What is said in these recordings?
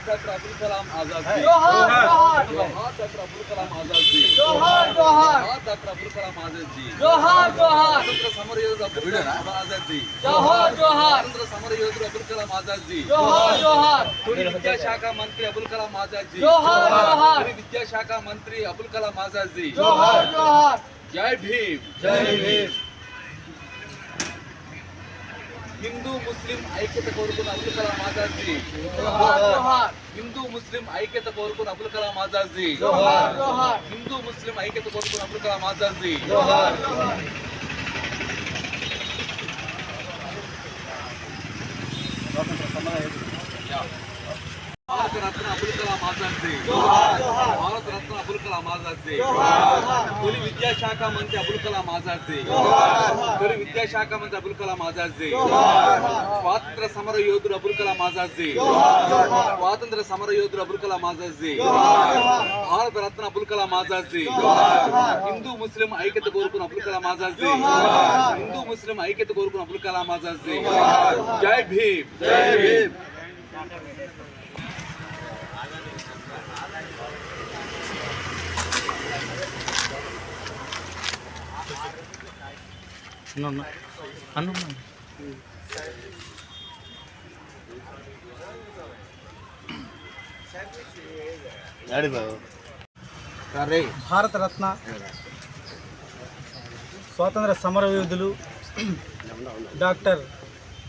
Doctor Abdul Kalam Azad ji doctor Abdul Kalam Azad ji doctor Abdul Kalam Azad ji स्वतंत्र समर योधुడు అబ్దుల్ కలాం ఆజాద్ జీ జోహార్ జోహార్ స్వతంత్ర సమర యోధుడు అబ్దుల్ కలాం ఆజాద్ జీ జోహార్ జోహార్ తొలి విద్యాశాఖ మంత్రి అబ్దుల్ కలాం ఆజాద్ జీ జోహార్ జోహార్ తొలి విద్యాశాఖ మంత్రి అబ్దుల్ కలాం ఆజాద్ జీ జోహార్ జోహార్ జై భీమ్ జై భీమ్ హిందూ ముస్లిం ఐక్యత కోరుకున్న అబుల్ కలాం ఆజాద్జీ హిందూ ముస్లిం ఐక్యత కోరుకున్న అబుల్ కలాం ఆజాద్జీ హిందూ ముస్లిం ఐక్యత కోరుకున్న అబుల్ కలాం ఆజాద్జీ భారత రత్న అబుల్ కలాం ఆజాద్జీ కలాం ఆజాద్ తొలి విద్యాశాఖ మంత్రి అబుల్ కలాం ఆజాద్ తొలి విద్యాశాఖ మంత్రి అబుల్ కలాం ఆజాద్ స్వాతంత్ర సమర యోధుడు అబుల్ కలాం ఆజాద్ స్వాతంత్ర సమర యోధుడు అబుల్ కలాం ఆజాద్ భారత రత్న అబుల్ కలాం ఆజాద్ హిందూ ముస్లిం ఐక్యత కోరుకున్న అబుల్ కలాం ఆజాద్ హిందూ ముస్లిం ఐక్యత కోరుకున్న అబుల్ కలాం ఆజాద్ జై భీమ్ జై భీమ్ భారతరత్న స్వాతంత్ర సమరయోధులు డాక్టర్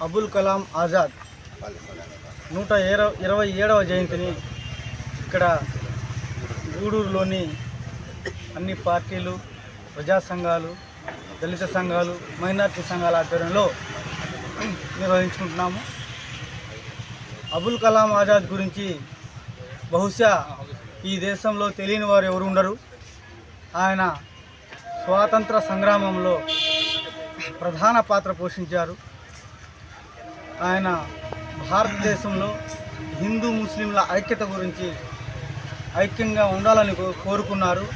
అబుల్ కలాం ఆజాద్. నూట ఇరవై ఇరవై ఏడవ జయంతిని ఇక్కడ గూడూరులోని అన్ని పార్టీలు ప్రజా సంఘాలు దళిత సంఘాలు మైనార్టీ సంఘాల ఆధ్వర్యంలో నిర్వహించుకుంటున్నాము. అబుల్ కలాం ఆజాద్ గురించి బహుశా ఈ దేశంలో తెలియని వారు ఎవరు ఉండరు. ఆయన స్వాతంత్ర సంగ్రామంలో ప్రధాన పాత్ర పోషించారు. ఆయన భారతదేశంలో హిందూ ముస్లింల ఐక్యత గురించి ఐక్యంగా ఉండాలని కో- కోరుకున్నారు.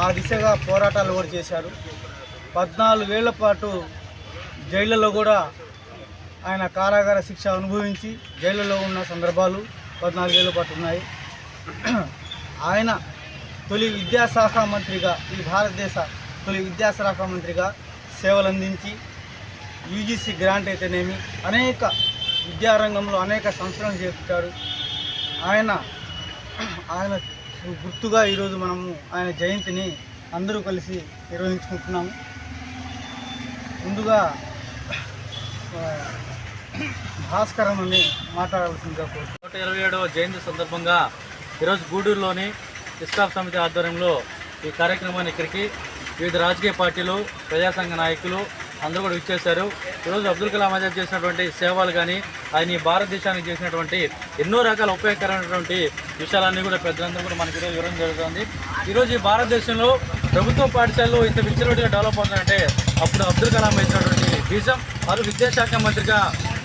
ఆ దిశగా పోరాటాలు కూడా చేశారు. పద్నాలుగేళ్ళ పాటు జైళ్ళలో కూడా ఆయన కారాగార శిక్ష అనుభవించి జైళ్ళలో ఉన్న సందర్భాలు పద్నాలుగేళ్ళ పాటు ఉన్నాయి. ఆయన తొలి విద్యాశాఖ మంత్రిగా ఈ భారతదేశ తొలి విద్యాశాఖ మంత్రిగా సేవలు అందించి యూజీసీ గ్రాంట్ అయితేనేమి అనేక విద్యారంగంలో అనేక సంస్కరణలు చేపట్టారు ఆయన ఆయన గుర్తుగా ఈరోజు మనము ఆయన జయంతిని అందరూ కలిసి నిర్వహించుకుంటున్నాము. ముందుగా ఆ, అని మాట్లాడాల్సిందిగా నూట ఇరవై ఏడవ జయంతి సందర్భంగా ఈరోజు గూడూరులోని ఇస్కాఫ్ సమితి ఆధ్వర్యంలో ఈ కార్యక్రమాన్ని ఇక్కడికి వివిధ రాజకీయ పార్టీలు ప్రజాసంఘ నాయకులు అందరూ కూడా ఇచ్చేశారు ఈరోజు అబ్దుల్ కలాం ఆజాద్ చేసినటువంటి సేవలు కానీ ఆయన ఈ భారతదేశానికి చేసినటువంటి ఎన్నో రకాల ఉపయోగకరమైనటువంటి విషయాలన్నీ కూడా పెద్దలందరూ కూడా మనకి ఈరోజు వివరం జరుగుతుంది. ఈరోజు ఈ భారతదేశంలో ప్రభుత్వ పాఠశాలలు ఇంత విచ్చలవిడిగా డెవలప్ అవుతుందంటే అప్పుడు అబ్దుల్ కలాం వేసినటువంటి బీజం వారు విద్యాశాఖ మంత్రిగా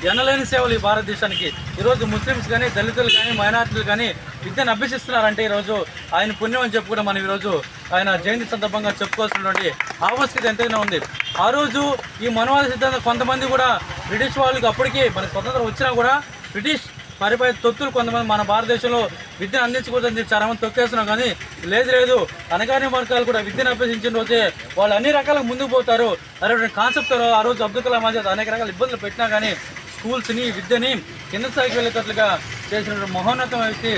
ఎనలేని సేవలు ఈ భారతదేశానికి. ఈరోజు ముస్లిమ్స్ కానీ దళితులు కానీ మైనార్టీలు కానీ విద్యను అభ్యసిస్తున్నారంటే ఈరోజు ఆయన పుణ్యం అని చెప్పి మనం ఈరోజు ఆయన జయంతి సందర్భంగా చెప్పుకోవాల్సినటువంటి ఆవశ్యకత ఎంతైనా ఉంది. ఆ రోజు ఈ మనవాద సిద్ధాంతం కొంతమంది కూడా బ్రిటిష్ వాళ్ళకి అప్పటికి మన స్వతంత్రం వచ్చినా కూడా బ్రిటిష్ పరిపాలన తొత్తులు కొంతమంది మన భారతదేశంలో విద్యను అందించకూడదని చెప్పి చాలా మంది తొక్కేస్తున్నాం కానీ లేదు లేదు. అనగానే వర్గాలు కూడా విద్యను అభ్యసించిన రోజే వాళ్ళు అన్ని రకాల ముందుకు పోతారు. అటువంటి కాన్సెప్ట్ ఆ రోజు అబ్దుల్ కలాం ఆజాద్ అనేక రకాల ఇబ్బందులు పెట్టినా కానీ స్కూల్స్ని విద్యని కింద స్థాయికి వెళ్ళేటట్లుగా చేసిన మహోన్నతమైన వ్యక్తి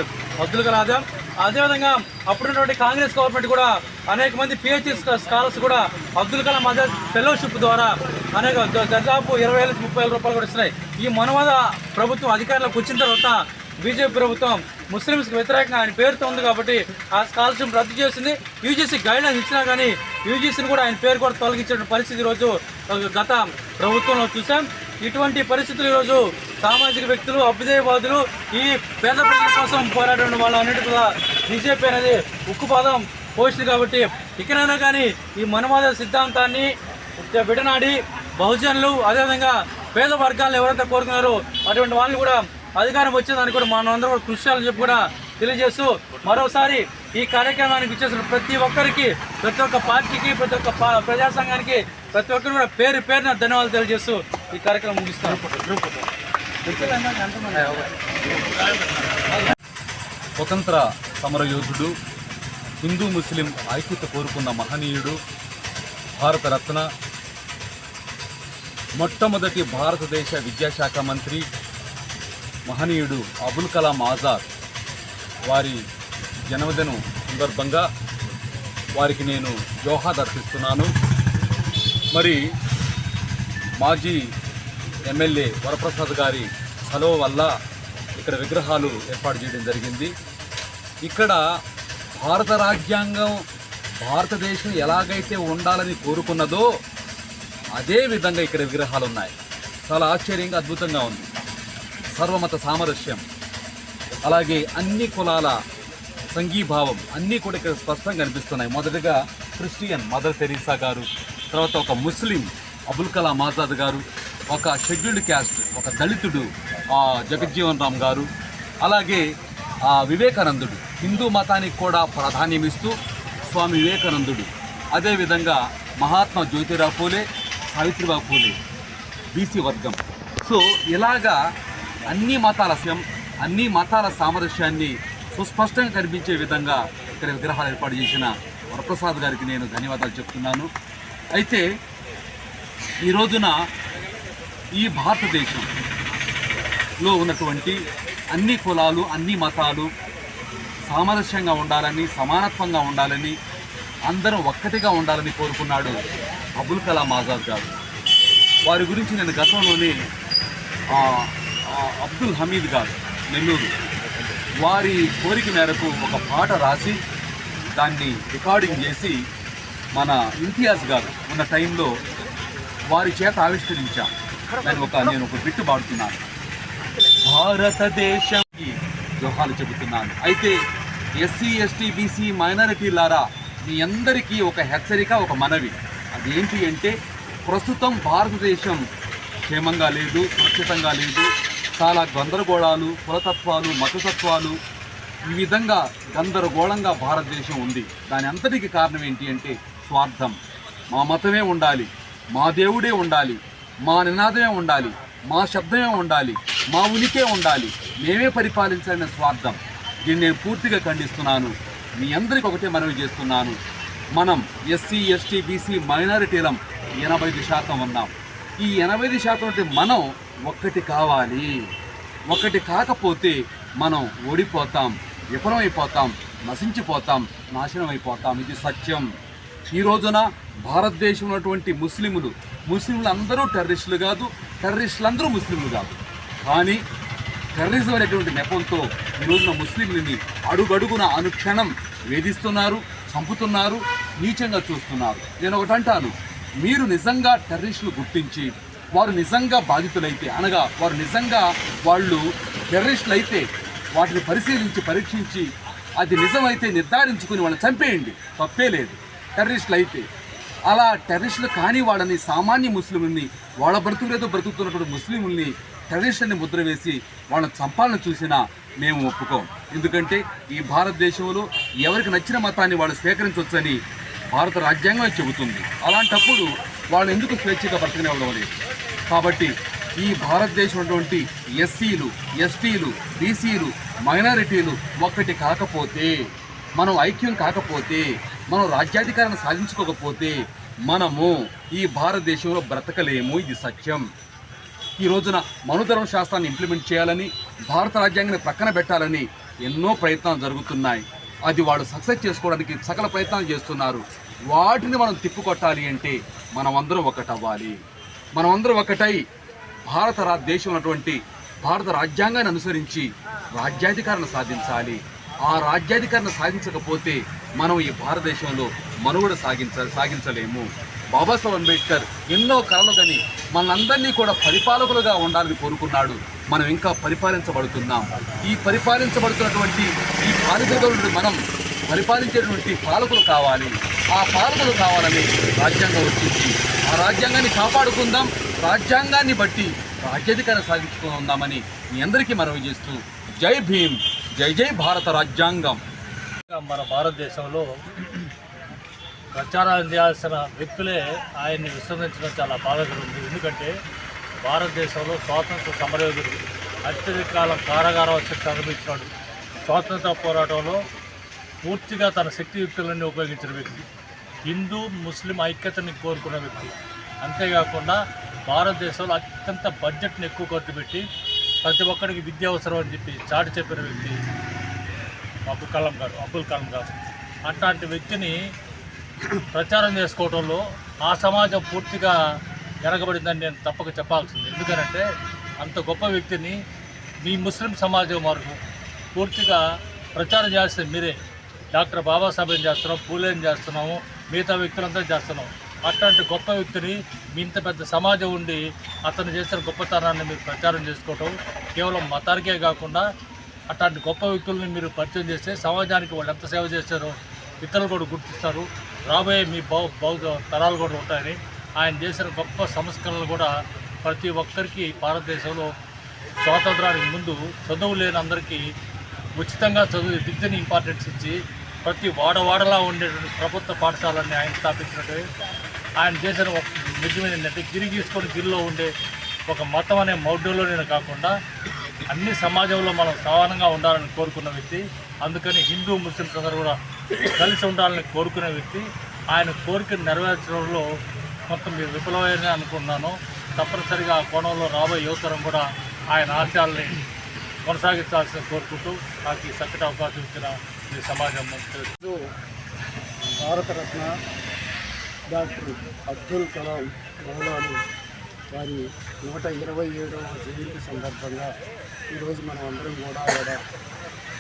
అబ్దుల్ కలాం. ఆజాద్ అదేవిధంగా అప్పుడున్నటువంటి కాంగ్రెస్ గవర్నమెంట్ కూడా అనేక మంది పిహెచ్డి స్కాలర్స్ కూడా అబ్దుల్ కలాం ఆజాద్ ఫెలోషిప్ ద్వారా అనేక దాదాపు ఇరవై వేల ముప్పై వేల రూపాయలు కూడా ఇస్తున్నాయి. ఈ మనవాద ప్రభుత్వం అధికారంలోకి వచ్చిన తర్వాత బీజేపీ ప్రభుత్వం ముస్లిమ్స్కి వ్యతిరేకంగా ఆయన పేరుతో ఉంది కాబట్టి ఆ స్కాలర్షిప్ రద్దు చేసింది. యూజీసీ గైడ్లైన్స్ ఇచ్చినా కానీ యూజీసీని కూడా ఆయన పేరు కూడా తొలగించిన పరిస్థితి ఈరోజు గత ప్రభుత్వంలో చూసాం ఇటువంటి పరిస్థితులు ఈరోజు సామాజిక వ్యక్తులు అభ్యుదయవాదులు ఈ పేద ప్రజల కోసం పోరాడిన వాళ్ళు అన్నిటి కూడా బీజేపీ అనేది ఉక్కుపాదం పోషింది కాబట్టి ఇకనైనా కానీ ఈ మనవాద సిద్ధాంతాన్ని విడనాడి బహుజనులు అదేవిధంగా పేద వర్గాలను ఎవరైతే కోరుకున్నారో అటువంటి వాళ్ళని కూడా అధికారం వచ్చేదానికి కూడా మనందరం కూడా కృషి చేయాలని చెప్పి కూడా తెలియజేస్తూ మరోసారి ఈ కార్యక్రమానికి వచ్చేసిన ప్రతి ఒక్కరికి ప్రతి ఒక్క పార్టీకి ప్రతి ఒక్క పా- ప్రజా సంఘానికి ప్రతి ఒక్కరు కూడా పేరు పేరున ధన్యవాదాలు తెలియజేస్తూ ఈ కార్యక్రమం ముగిస్తాను. స్వతంత్ర సమరయోధుడు హిందూ ముస్లిం ఐక్యత కోరుకున్న మహనీయుడు భారతరత్న మొట్టమొదటి భారతదేశ విద్యాశాఖ మంత్రి మహనీయుడు అబుల్ కలాం ఆజాద్ వారి జన్మదినం సందర్భంగా వారికి నేను జోహా అర్పిస్తున్నాను. మరి మాజీ ఎమ్మెల్యే వరప్రసాద్ గారి సెలవు వల్ల ఇక్కడ విగ్రహాలు ఏర్పాటు చేయడం జరిగింది. ఇక్కడ భారత రాజ్యాంగం భారతదేశం ఎలాగైతే ఉండాలని కోరుకున్నదో అదే విధంగా ఇక్కడ విగ్రహాలు ఉన్నాయి చాలా ఆశ్చర్యంగా అద్భుతంగా ఉంది. సర్వమత సామరస్యం. అలాగే అన్ని కులాల సంఘీభావం అన్నీ కూడా ఇక్కడ స్పష్టంగా కనిపిస్తున్నాయి. మొదటగా క్రిస్టియన్ మదర్ తెరీసా గారు తర్వాత ఒక ముస్లిం అబుల్ కలాం ఆజాద్ గారు ఒక షెడ్యూల్డ్ క్యాస్ట్ ఒక దళితుడు ఆ, జగజ్జీవన్ రామ్ గారు అలాగే ఆ, వివేకానందుడు. హిందూ మతానికి కూడా ప్రాధాన్యం ఇస్తూ స్వామి వివేకానందుడు. అదేవిధంగా మహాత్మా జ్యోతిరావు పూలే సావిత్రిబాయి పూలే బీసీ వర్గం. సో ఇలాగా అన్ని మతాల సం- అన్ని మతాల సామరస్యాన్ని సుస్పష్టంగా కనిపించే విధంగా ఇక్కడ విగ్రహాలు ఏర్పాటు చేసిన వరప్రసాద్ గారికి నేను ధన్యవాదాలు చెప్తున్నాను. అయితే ఈ రోజున ఈ భారతదేశంలో ఉన్నటువంటి అన్ని కులాలు అన్ని మతాలు సామరస్యంగా ఉండాలని సమానత్వంగా ఉండాలని అందరం ఒక్కటిగా ఉండాలని కోరుకున్నాడు అబుల్ కలాం ఆజాద్ గారు. వారి గురించి నేను గతంలోనే అబ్దుల్ హమీద్ గారు నెల్లూరు వారి కోరిక మేరకు ఒక పాట రాసి దాన్ని రికార్డింగ్ చేసి మన ఇంతియాజ్ గారు ఉన్న టైంలో వారి చేత ఆవిష్కరించాం. నేను ఒక నేను ఒక బిట్టు పాడుతున్నాను. భారతదేశంకి జోహాలు చెబుతున్నాను. అయితే ఎస్సీ ఎస్టీ బీసీ మైనారిటీలారా మీ అందరికీ ఒక హెచ్చరిక ఒక మనవి. అదేంటి అంటే ప్రస్తుతం భారతదేశం క్షేమంగా లేదు సురక్షితంగా లేదు. చాలా గందరగోళాలు కులతత్వాలు మతతత్వాలు ఈ విధంగా గందరగోళంగా భారతదేశం ఉంది. దాని అంతటికి కారణం ఏంటి అంటే స్వార్థం. మా మతమే ఉండాలి మా దేవుడే ఉండాలి మా నినాదమే ఉండాలి మా శబ్దమే ఉండాలి మా ఉనికే ఉండాలి. మేమే పరిపాలించాలనే స్వార్థం. దీన్ని నేను పూర్తిగా ఖండిస్తున్నాను. మీ అందరికి ఒకటే మనవి చేస్తున్నాను. మనం ఎస్సీ ఎస్టీ బీసీ మైనారిటీలం ఎనభై ఐదు శాతం ఉన్నాం. ఈ ఎనభై ఐదు శాతం అంటే మనం ఒక్కటి కావాలి. ఒకటి కాకపోతే మనం ఓడిపోతాం విఫలమైపోతాం నశించిపోతాం నాశనం అయిపోతాం ఇది సత్యం. ఈ రోజున భారతదేశంలో ఉన్నటువంటి ముస్లింలు ముస్లింలు అందరూ టెర్రరిస్టులు కాదు టెర్రరిస్టులు అందరూ ముస్లింలు కాదు. కానీ టెర్రరిజం అనేటువంటి నెపంతో ఈ రోజున ముస్లింలని అడుగడుగున అనుక్షణం వేధిస్తున్నారు. చంపుతున్నారు నీచంగా చూస్తున్నారు. నేను ఒకటి అంటాను మీరు నిజంగా టెర్రరిస్టులు గుర్తించి వారు నిజంగా బాధితులైతే అనగా వారు నిజంగా వాళ్ళు టెర్రరిస్టులు అయితే వాటిని పరిశీలించి పరీక్షించి అది నిజమైతే నిర్ధారించుకుని వాళ్ళని చంపేయండి. తప్పే లేదు. టెర్రరిస్టులు అయితే అలా టెర్రరిస్టులు కాని వాళ్ళని సామాన్య ముస్లింని వాళ్ళ బ్రతుకులేదో బ్రతుకుతున్నటువంటి ముస్లింల్ని టెర్రరిస్టులని ముద్ర వేసి వాళ్ళని చంపాలని చూసినా మేము ఒప్పుకోం. ఎందుకంటే ఈ భారతదేశంలో ఎవరికి నచ్చిన మతాన్ని వాళ్ళు స్వీకరించవచ్చని భారత రాజ్యాంగం చెబుతుంది. అలాంటప్పుడు వాళ్ళు ఎందుకు స్వేచ్ఛగా బ్రతకనే ఉండవలేదు. కాబట్టి ఈ భారతదేశం ఉన్నటువంటి ఎస్సీలు ఎస్టీలు బీసీలు మైనారిటీలు ఒక్కటి కాకపోతే మనం ఐక్యం కాకపోతే మనం రాజ్యాధికారాన్ని సాధించుకోకపోతే మనము ఈ భారతదేశంలో బ్రతకలేము. ఇది సత్యం. ఈ రోజున మనుధర్మ శాస్త్రాన్ని ఇంప్లిమెంట్ చేయాలని భారత రాజ్యాంగాన్ని ప్రక్కన పెట్టాలని ఎన్నో ప్రయత్నాలు జరుగుతున్నాయి. అది వాళ్ళు సక్సెస్ చేసుకోవడానికి సకల ప్రయత్నాలు చేస్తున్నారు. వాటిని మనం తిప్పుకొట్టాలి అంటే మనం అందరం ఒకటవ్వాలి. మనం అందరం ఒకటై భారత రా దేశం ఉన్నటువంటి భారత రాజ్యాంగాన్ని అనుసరించి రాజ్యాధికారాన్ని సాధించాలి. ఆ రాజ్యాధికారణ సాధించకపోతే మనం ఈ భారతదేశంలో మనుగడ సాగించ సాగించలేము. బాబాసాహెబ్ అంబేద్కర్ ఎన్నో కళలు కని మనందరినీ కూడా పరిపాలకులుగా ఉండాలని కోరుకున్నాడు. మనం ఇంకా పరిపాలించబడుతున్నాం. ఈ పరిపాలించబడుతున్నటువంటి ఈ పాలకులుగా మనం పరిపాలించేటువంటి పాలకులు కావాలి. ఆ పాలకులు కావాలని రాజ్యాంగం వచ్చింది ఆ రాజ్యాంగాన్ని కాపాడుకుందాం. రాజ్యాంగాన్ని బట్టి రాజ్యాధికారం సాధించుకుందామని మీ అందరికీ మనవి చేస్తూ జై భీమ్ జై జై భారత రాజ్యాంగం. మన భారతదేశంలో ప్రచారం చేయాల్సిన వ్యక్తులే ఆయన్ని విస్మరించడం చాలా బాధాకరం ఉంది. ఎందుకంటే భారతదేశంలో స్వాతంత్ర సమరయోధుడు అత్యధిక కాలం కారాగారం శక్తి అనుభవించాడు స్వాతంత్ర పోరాటంలో పూర్తిగా తన శక్తియుక్తులన్నీ ఉపయోగించిన వ్యక్తి. హిందూ ముస్లిం ఐక్యతని కోరుకున్న వ్యక్తి. అంతేకాకుండా భారతదేశంలో అత్యంత బడ్జెట్ని ఎక్కువ ఖర్చు పెట్టి ప్రతి ఒక్కరికి విద్య అవసరం అని చెప్పి చాటి చెప్పిన వ్యక్తి అబ్దుల్ కలాం గారు అబ్దుల్ కలాం గారు. అట్లాంటి వ్యక్తిని ప్రచారం చేసుకోవడంలో ఆ సమాజం పూర్తిగా వెనకబడిందని నేను తప్పక చెప్పాల్సింది. ఎందుకనంటే అంత గొప్ప వ్యక్తిని మీ ముస్లిం సమాజం వరకు పూర్తిగా ప్రచారం చేస్తే మీరే. డాక్టర్ బాబాసాహెబ్ చేస్తున్నాం పూలేం చేస్తున్నాము మిగతా వ్యక్తులంతా చేస్తున్నాం. అట్లాంటి గొప్ప వ్యక్తిని మీ ఇంత పెద్ద సమాజం ఉండి అతను చేసిన గొప్పతనాన్ని మీరు ప్రచారం చేసుకోవటం కేవలం మతానికే కాకుండా అట్లాంటి గొప్ప వ్యక్తుల్ని మీరు పరిచయం చేస్తే సమాజానికి వాళ్ళు ఎంత సేవ చేశారో ఇతరులు కూడా గుర్తిస్తారు. రాబోయే మీ బౌ బౌద్ధ తరాలు కూడా ఉంటాయని ఆయన చేసిన గొప్ప సంస్కరణలు కూడా ప్రతి ఒక్కరికి భారతదేశంలో స్వాతంత్రానికి ముందు చదువు లేని అందరికీ ఉచితంగా చదువు విద్యని ఇంపార్టెన్స్ ఇచ్చి ప్రతి వాడవాడలా ఉండేటువంటి ప్రభుత్వ పాఠశాలని ఆయన స్థాపించినట్టు ఆయన చేసిన ఒక నిజమైన ఏంటంటే గిరి తీసుకొని గిరిలో ఉండే ఒక మతం అనే మౌఢ్యంలోనే కాకుండా అన్ని సమాజంలో మనం సమానంగా ఉండాలని కోరుకున్న వ్యక్తి అందుకని హిందూ ముస్లిమ్స్ అందరూ కూడా కలిసి ఉండాలని కోరుకునే వ్యక్తి. ఆయన కోరికను నెరవేర్చడంలో మొత్తం మీరు విఫలమైన అనుకున్నాను తప్పనిసరిగా ఆ కోణంలో రాబోయే యువతరం కూడా ఆయన ఆశయాల్ని కొనసాగించాల్సిన కోరుకుంటూ నాకు ఈ చక్కటి అవకాశం ఇచ్చిన మీ సమాజం మంత్రి భారతరత్న డాక్టర్ అబ్దుల్ కలాం మౌలాను వారి నూట ఇరవై ఏడవ జయంతి సందర్భంగా ఈరోజు మనం అందరం కూడా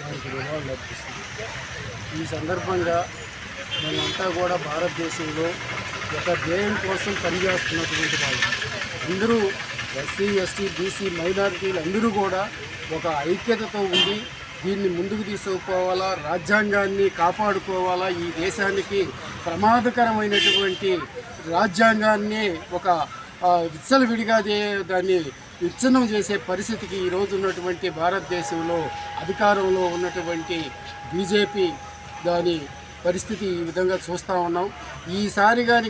వారికి నివాళులు అర్పిస్తున్నాం ఈ సందర్భంగా మేమంతా కూడా భారతదేశంలో ఒక ధ్యేయం కోసం పనిచేస్తున్నటువంటి వాళ్ళు. అందరూ ఎస్సీ ఎస్టీ బీసీ మైనారిటీలు అందరూ కూడా ఒక ఐక్యతతో ఉండి దీన్ని ముందుకు తీసుకుపోవాలా రాజ్యాంగాన్ని కాపాడుకోవాలా ఈ దేశానికి ప్రమాదకరమైనటువంటి రాజ్యాంగాన్ని ఒక విచ్చలవిడిగా దే- దాన్ని విచ్ఛిన్నం చేసే పరిస్థితికి ఈరోజు ఉన్నటువంటి భారతదేశంలో అధికారంలో ఉన్నటువంటి బీజేపీ దాని పరిస్థితి ఈ విధంగా చూస్తూ ఉన్నాం. ఈసారి కానీ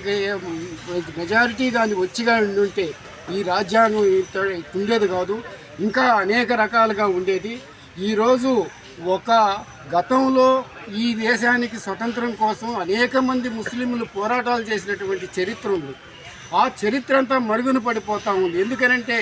మెజారిటీ కానీ వచ్చిగా ఉంటే ఈ రాజ్యాంగం ఉండేది కాదు. ఇంకా అనేక రకాలుగా ఉండేది. ఈరోజు ఒక గతంలో ఈ దేశానికి స్వతంత్రం కోసం అనేక మంది ముస్లింలు పోరాటాలు చేసినటువంటి చరిత్ర ఉంది. ఆ చరిత్ర అంతా మరుగున పడిపోతూ ఉంది. ఎందుకనంటే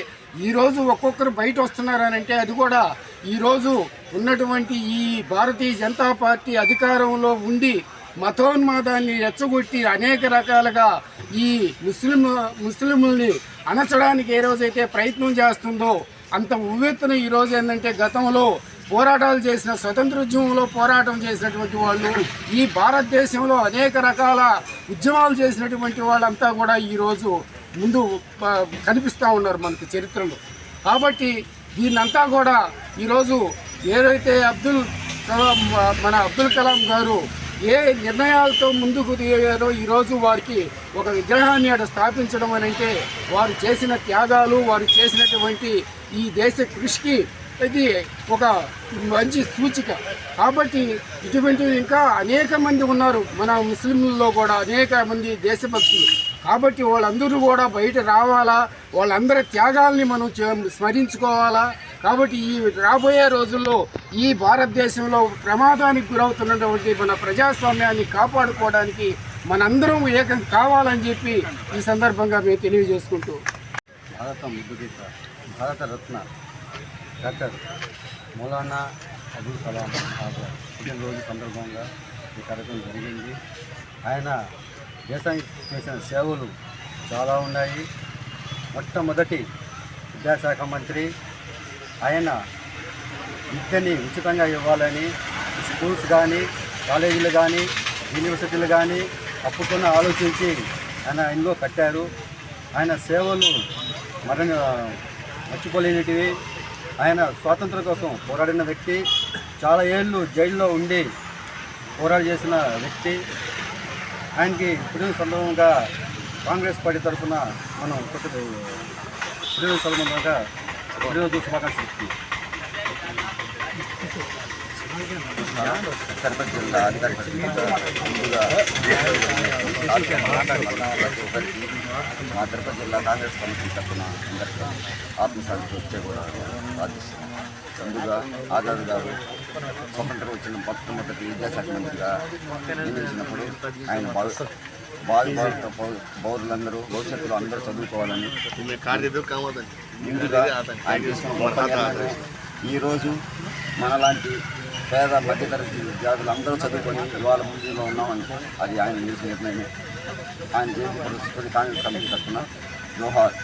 ఈరోజు ఒక్కొక్కరు బయట వస్తున్నారనంటే అది కూడా ఈరోజు ఉన్నటువంటి ఈ భారతీయ జనతా పార్టీ అధికారంలో ఉండి మతోన్మాదాన్ని రెచ్చగొట్టి అనేక రకాలుగా ఈ ముస్లిం ముస్లింలని అణచడానికి ఏ రోజైతే ప్రయత్నం చేస్తుందో అంత ఉవ్వెత్తున ఈరోజు ఏంటంటే గతంలో పోరాటాలు చేసిన స్వతంత్రోద్యమంలో పోరాటం చేసినటువంటి వాళ్ళు ఈ భారతదేశంలో అనేక రకాల ఉద్యమాలు చేసినటువంటి వాళ్ళంతా కూడా ఈరోజు ముందు ప- కనిపిస్తూ ఉన్నారు మనకి చరిత్రలో. కాబట్టి దీన్నంతా కూడా ఈరోజు ఏదైతే అబ్దుల్ కలాం మన అబ్దుల్ కలాం గారు ఏ నిర్ణయాలతో ముందుకు దిగారో ఈరోజు వారికి ఒక విగ్రహాన్ని అక్కడ స్థాపించడం అని అంటే వారు చేసిన త్యాగాలు వారు చేసినటువంటి ఈ దేశ కృషికి ఇది ఒక మంచి సూచిక. కాబట్టి ఇటువంటివి ఇంకా అనేక మంది ఉన్నారు. మన ముస్లింలలో కూడా అనేక మంది దేశభక్తులు. కాబట్టి వాళ్ళందరూ కూడా బయట రావాలా? వాళ్ళందరి త్యాగాల్ని మనం స్మరించుకోవాలా? కాబట్టి ఈ రాబోయే రోజుల్లో ఈ భారతదేశంలో ప్రమాదానికి గురవుతున్నటువంటి మన ప్రజాస్వామ్యాన్ని కాపాడుకోవడానికి మనందరం ఏకం కావాలని చెప్పి ఈ సందర్భంగా మేము తెలియజేసుకుంటూ. భారత భారత రత్న డాక్టర్ మౌలానా అబుల్ కలాం ఆజాద్ పుట్టినరోజు సందర్భంగా ఈ కార్యక్రమం జరిగింది. ఆయన దేశానికి చేసిన సేవలు చాలా ఉన్నాయి. మొట్టమొదటి విద్యాశాఖ మంత్రి ఆయన విద్యని ఉచితంగా ఇవ్వాలని స్కూల్స్ కానీ కాలేజీలు కానీ యూనివర్సిటీలు కానీ అప్పుకున్న ఆలోచించి ఆయన ఎన్నో కట్టారు. ఆయన సేవలు మరణ మర్చిపోలేనిటివి. ఆయన స్వాతంత్రం కోసం పోరాడిన వ్యక్తి చాలా ఏళ్ళు జైల్లో ఉండి పోరాడి చేసిన వ్యక్తి. ఆయనకి పుట్టిన సందర్భంగా కాంగ్రెస్ పార్టీ తరఫున మనం పుట్టిన సందర్భంగా పుట్టినరోజు శుభాకాంక్షలు చెప్తున్నాం జిల్లా అధికారి ముందుగా మా తిరుపతి జిల్లా కాంగ్రెస్ కమిటీ తరఫున అందరికీ ఆత్మశాంతి వచ్చే కూడా ప్రార్థిస్తున్నాం. ముందుగా ఆజాద్ గారు స్వతంత్రం వచ్చిన మొట్టమొదటి విద్యాశాఖ మంత్రిగా నియమించినప్పుడు ఆయన బావి బావి బాధిత పౌరులందరూ భవిష్యత్తులో అందరూ చదువుకోవాలని ముందుగా ఆయన తీసుకున్న ఈరోజు మనలాంటి పేద మధ్యతరగతి విద్యార్థులు అందరూ చదువుకొని ఇవాళ ముందులో ఉన్నామని అది ఆయన చేసిన నిర్ణయం ఆయన జయంతి పరిస్థితి కాంగ్రెస్ కమిటీ తరఫున జోహార్